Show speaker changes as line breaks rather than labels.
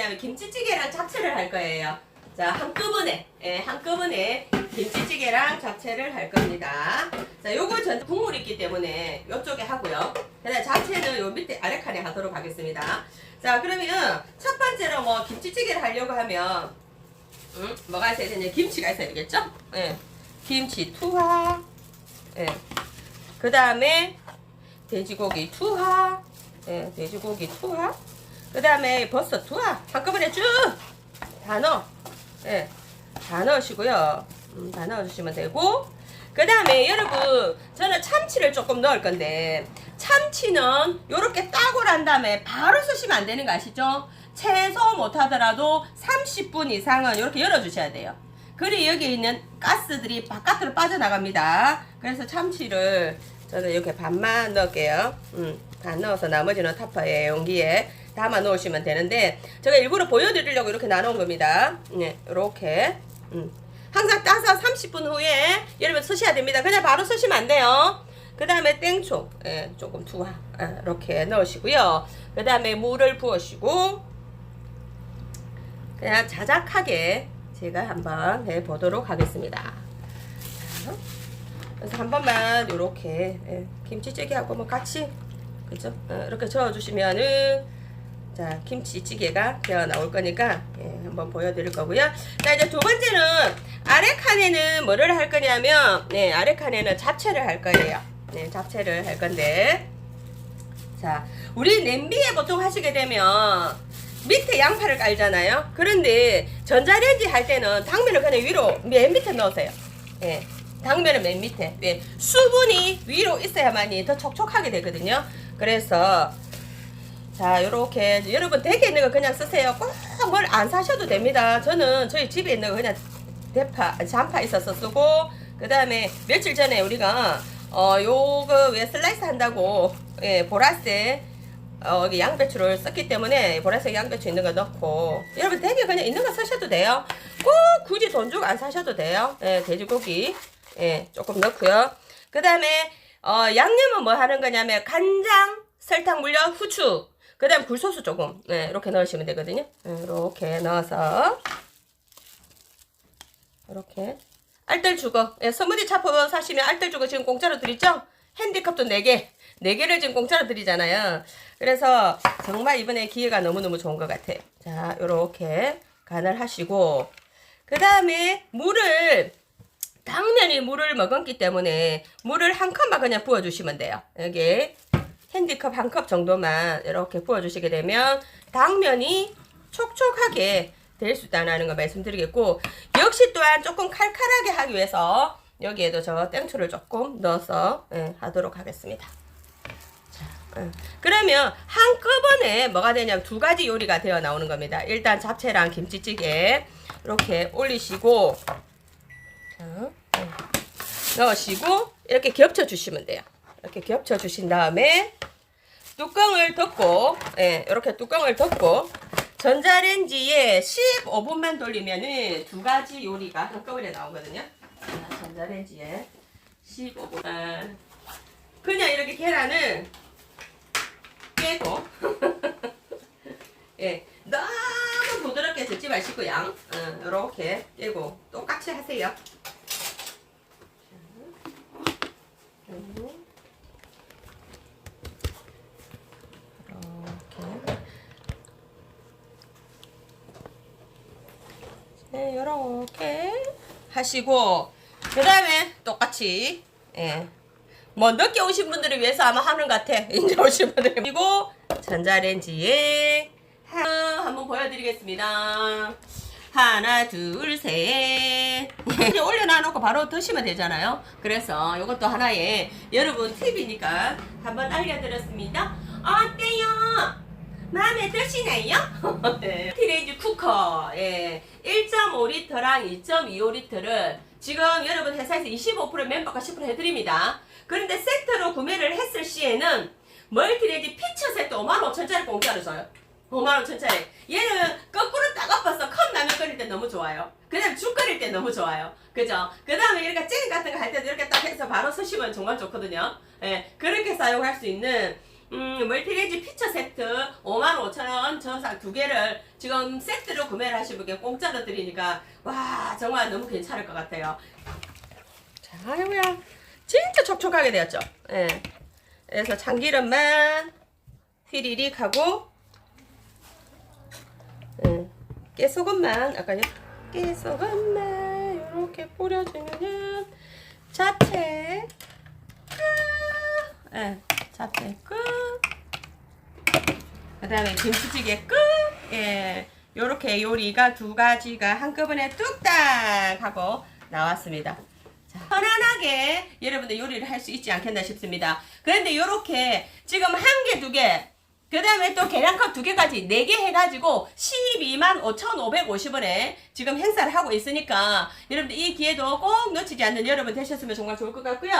그다음에 김치찌개랑 잡채를 할 거예요. 자, 한꺼번에, 예, 한꺼번에 김치찌개랑 잡채를 할 겁니다. 자, 요거 전 국물이 있기 때문에 요쪽에 하고요. 그다음 잡채는 요 밑에 아래 칸에 하도록 하겠습니다. 자, 그러면 첫 번째로 뭐 김치찌개를 하려고 하면, 음, 뭐가 있어야 되냐? 김치가 있어야 되겠죠? 예. 김치 투하, 예. 그 다음에 돼지고기 투하, 예, 돼지고기 투하. 그 다음에 버섯 투하. 한꺼번에 쭉 다 넣어. 예, 다 넣으시고요. 음, 다 넣어주시면 되고. 그 다음에 여러분, 저는 참치를 조금 넣을 건데, 참치는 요렇게 따고 난 다음에 바로 쓰시면 안 되는 거 아시죠? 최소 못하더라도 30분 이상은 이렇게 열어주셔야 돼요. 그리 여기 있는 가스들이 바깥으로 빠져나갑니다. 그래서 참치를 저는 이렇게 반만 넣을게요. 음, 반 넣어서 나머지는 타파에 용기에 담아 놓으시면 되는데 제가 일부러 보여드리려고 이렇게 나눠온 겁니다. 네, 이렇게. 음. 항상 따서 30분 후에 여러분 쓰셔야 됩니다. 그냥 바로 쓰시면 안 돼요. 그 다음에 땡초, 예, 조금 투하, 아, 이렇게 넣으시고요. 그 다음에 물을 부으시고, 그냥 자작하게 제가 한번 해보도록 하겠습니다. 자, 그래서 한 번만 이렇게 예, 김치찌개하고 뭐 같이 그죠? 어, 이렇게 저어주시면은 자 김치찌개가 되어 나올 거니까 예, 한번 보여드릴 거고요. 자 이제 두 번째는 아래 칸에는 뭐를 할 거냐면 네 아래 칸에는 잡채를 할 거예요. 네 잡채를 할 건데 자 우리 냄비에 보통 하시게 되면 밑에 양파를 깔잖아요. 그런데 전자레인지 할 때는 당면을 그냥 위로 맨 밑에 넣으세요. 예. 당면은 맨 밑에. 예. 수분이 위로 있어야만이 더 촉촉하게 되거든요. 그래서 자, 요렇게 여러분 댁에 있는 거 그냥 쓰세요. 꼭 뭘 안 사셔도 됩니다. 저는 저희 집에 있는 거 그냥 대파, 잔파 있어서 쓰고 그 다음에 며칠 전에 우리가 어 요거 왜 슬라이스 한다고 예, 보라색 어, 양배추를 썼기 때문에 보라색 양배추 있는 거 넣고 여러분 댁에 그냥 있는 거 쓰셔도 돼요. 꼭 굳이 돈 주고 안 사셔도 돼요. 예, 돼지고기 예, 조금 넣고요. 그 다음에 어, 양념은 뭐 하는 거냐면 간장, 설탕, 물엿, 후추 그 다음 굴소스 조금 예, 이렇게 넣으시면 되거든요. 예, 이렇게 넣어서 이렇게 알뜰 주거 예, 스무디 차포 사시면 알뜰 주거 지금 공짜로 드리죠? 핸디컵도 4개 4개를 지금 공짜로 드리잖아요. 그래서 정말 이번에 기회가 너무너무 좋은 것 같아요. 자, 요렇게 간을 하시고 그 다음에 물을 당면이 물을 머금기 때문에 물을 한 컵만 그냥 부어주시면 돼요. 여기 핸디컵 한 컵 정도만 이렇게 부어주시게 되면 당면이 촉촉하게 될 수 있다는 거 말씀드리겠고 역시 또한 조금 칼칼하게 하기 위해서 여기에도 저 땡초를 조금 넣어서 예, 하도록 하겠습니다. 자, 예. 그러면 한꺼번에 뭐가 되냐면 두 가지 요리가 되어 나오는 겁니다. 일단 잡채랑 김치찌개 이렇게 올리시고 자, 예. 넣으시고 이렇게 겹쳐 주시면 돼요. 이렇게 겹쳐 주신 다음에 뚜껑을 덮고 예, 이렇게 뚜껑을 덮고 전자레인지에 15분만 돌리면은 두 가지 요리가 한꺼번에 나오거든요. 자, 전자레인지에 15분. 아, 그냥 이렇게 계란을 깨고 예, 너무 부드럽게 젓지 마시고요. 어, 이렇게 깨고 똑같이 하세요. 그리고 이렇게 네, 이렇게 하시고 그 다음에 똑같이 예. 뭐 늦게 오신 분들을 위해서 아마 하는 것 같아. 이제 오신 분들. 그리고 전자레인지에 하- 한번 보여드리겠습니다. 하나 둘셋. 올려놔놓고 바로 드시면 되잖아요. 그래서 이것도 하나의 여러분 팁이니까 한번 알려드렸습니다. 어때요? 마음에 드시나요? 네. 티레이즈 쿠커 예. 1.5리터랑 2.25리터를 지금 여러분 회사에서 25% 멤버가 10% 해드립니다. 그런데 세트로 구매를 했을 시에는 멀티레이지 피처 세트 55,000짜리 공짜로 줘요. 55,000짜리. 얘는 거꾸로 딱 엎어서 컵 라면 끓일 때 너무 좋아요. 그 다음에 죽 끓일 때 너무 좋아요. 그죠? 그 다음에 이렇게 찌개 같은 거 할 때도 이렇게 딱 해서 바로 쓰시면 정말 좋거든요. 예, 그렇게 사용할 수 있는 음, 멀티레인지 피처 세트 55,000원 저상 두 개를 지금 세트로 구매를 하시면 이게 공짜로 드리니까 와 정말 너무 괜찮을 것 같아요. 자, 이거야 진짜 촉촉하게 되었죠. 예. 그래서 참기름만 휘리릭 하고 예. 깨소금만 아까 깨소금만 이렇게 뿌려주면 잡채 끝. 예, 잡채 끝. 그다음에 김치찌개 끝. 예, 요렇게 요리가 두 가지가 한꺼번에 뚝딱 하고 나왔습니다. 자, 편안하게 여러분들 요리를 할 수 있지 않겠나 싶습니다. 그런데 요렇게 지금 한 개, 두 개, 그 다음에 또 계량컵 두 개까지 네 개 해가지고 12만 5,550원에 지금 행사를 하고 있으니까 여러분들 이 기회도 꼭 놓치지 않는 여러분 되셨으면 정말 좋을 것 같고요.